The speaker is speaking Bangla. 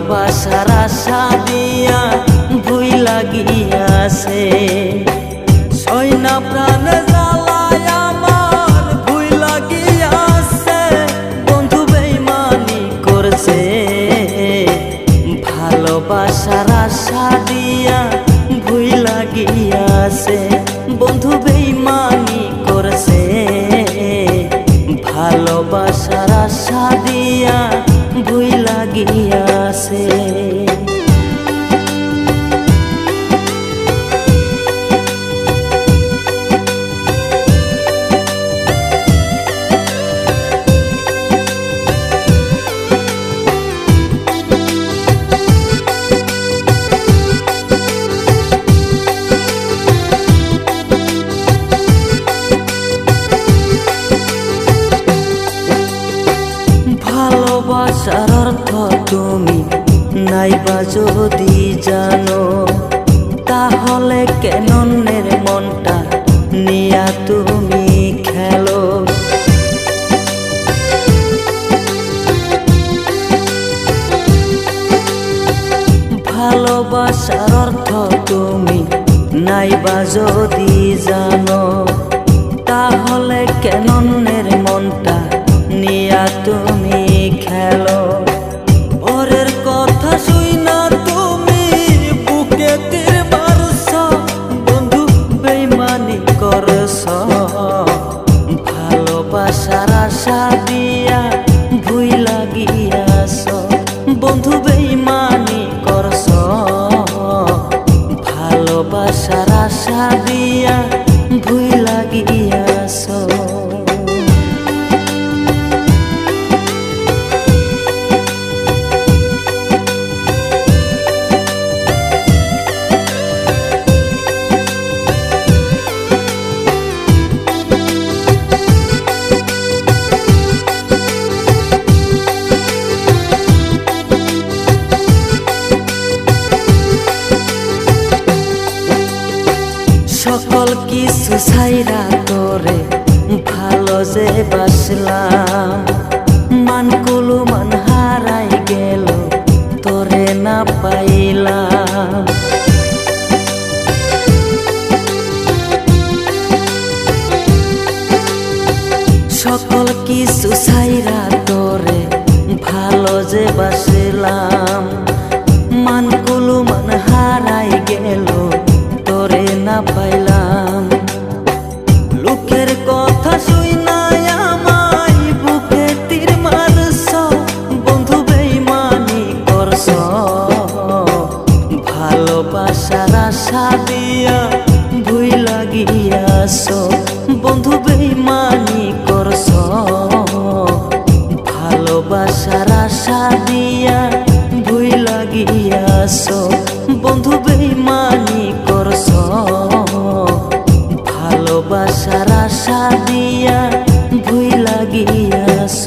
ভালোবাসার আশা দিয়া ভুই লাগিয়াছে সৈনা প্রাণ জ্বালায় আমার বন্ধু দিয়া ভুই লাগিয়াছে বন্ধু ভালোবাসার অর্থ তুমি নাইবা যদি জানো, তাহলে কেন মনটা নিয়া তুমি খেলো? ভালোবাসার অর্থ তুমি নাইবা যদি জানো, তাহলে কেন সকল কিছু ছাইরা তোরে ভালো যে বাসলাম। মানকুলু মান হারাই গেল, তোরে না পাইলাম। সকল কিছু ছাইরা তোরে ভালো যে বাসলাম। মান দিয়া ভুই লাগিয়াস বন্ধু বেমানি করস ভালোবাসার আশা দিয়া ভুই লাগিয়াস